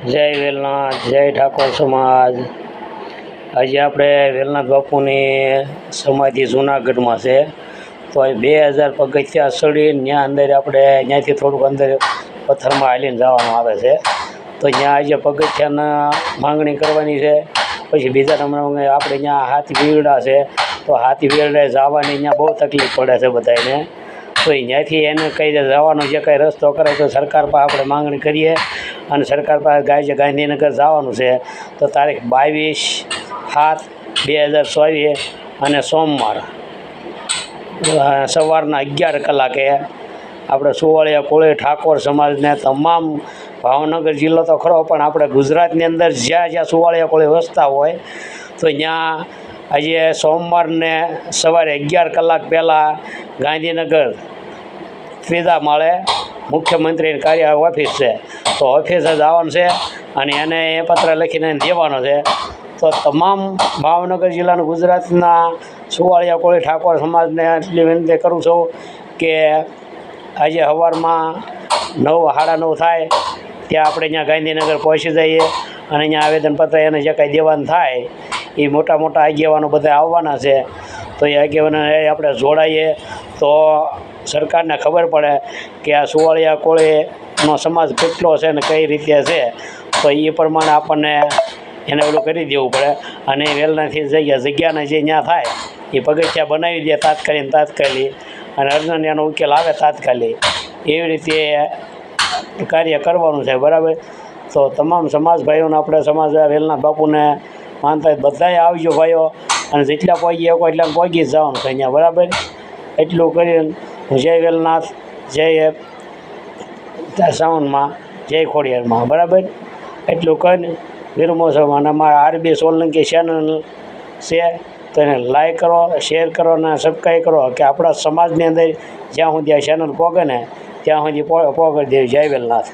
જય વેલનાથ, જય ઠાકોર સમાજ. આજે આપણે વેલનાથ બાપુની સમાધિ જુનાગઢમાં છે. તો બે હજાર પગથિયા ચડી ત્યાં અંદર આપણે ત્યાંથી થોડુંક અંદર પથ્થરમાં હાલીને જવાનું આવે છે. તો ત્યાં આજે પગથિયાના માંગણી કરવાની છે. પછી બીજા નંબરમાં આપણે ત્યાં હાથી બીવડા છે. તો હાથી બીવડે જવાની ત્યાં બહુ તકલીફ પડે છે બધાને તો ત્યાંથી એને કઈ જવાનો, જે કાંઈ રસ્તો કરે તો સરકાર પાસે આપણે માંગણી કરીએ. અને સરકાર પાસે ગાય ગાંધીનગર જવાનું છે, તો તારીખ બાવીસ સાત બે હજાર ચોવીસ અને સોમવાર. સવારના અગિયાર કલાકે આપણે સુવાળિયા કોળી ઠાકોર સમાજને તમામ ભાવનગર જિલ્લો તો ખરો, પણ આપણે ગુજરાતની અંદર જ્યાં જ્યાં સુવાળિયા કોળી વસતા હોય, તો ત્યાં આજે સોમવારને સવારે અગિયાર કલાક પહેલાં ગાંધીનગર ત્રીજા માળે મુખ્યમંત્રીની કાર્ય ઓફિસ છે. તો ઓફિસે જવાનું છે અને એને એ પત્ર લખીને દેવાનો છે. તો તમામ ભાવનગર જિલ્લાના ગુજરાતના સુવાળિયા કોળી ઠાકોર સમાજને એટલી વિનંતી કરું છું કે આજે સવારમાં નવ, સાડા નવ થાય ત્યાં આપણે ત્યાં ગાંધીનગર પહોંચી જઈએ અને અહીંયા આવેદનપત્ર એને જે કાંઈ દેવાનું થાય એ મોટા મોટા આગેવાનો બધા આવવાના છે. તો એ આગેવાનો આપણે જોડાઈએ તો સરકારને ખબર પડે કે આ સુવાળિયા કોળીનો સમાજ કેટલો છે ને કઈ રીતે છે, તો એ પ્રમાણે આપણને એને ઓલું કરી દેવું પડે. અને વેલનાથી જગ્યા જગ્યાને જે ત્યાં થાય એ પગથિયા બનાવી દે તાત્કાલિક તાત્કાલિક અને અર્જન એનો ઉકેલ આવે તાત્કાલિક એવી રીતે કાર્ય કરવાનું છે, બરાબર? તો તમામ સમાજ ભાઈઓને, આપણે સમાજ વેલના બાપુને માનતા બધાએ આવજો ભાઈઓ. અને જેટલા પહોંચી શકો એટલા પહોંચી જ જવાનું છે અહીંયા, બરાબર? એટલું કરીને જય વેલનાથ, જય સાવનમાં, જય ખોડિયારમાં. બરાબર? એટલું કહીને વિરમો છું અને મારા આરબી સોલંકી ચેનલ છે. તો એને લાઈક કરો શેર કરો અને સબસ્ક્રાઈબ કરો, કે આપણા સમાજની અંદર જ્યાં સુધી આ ચેનલ પહોંચે ને, ત્યાં સુધી પહોંચી દેવી. જય વેલનાથ.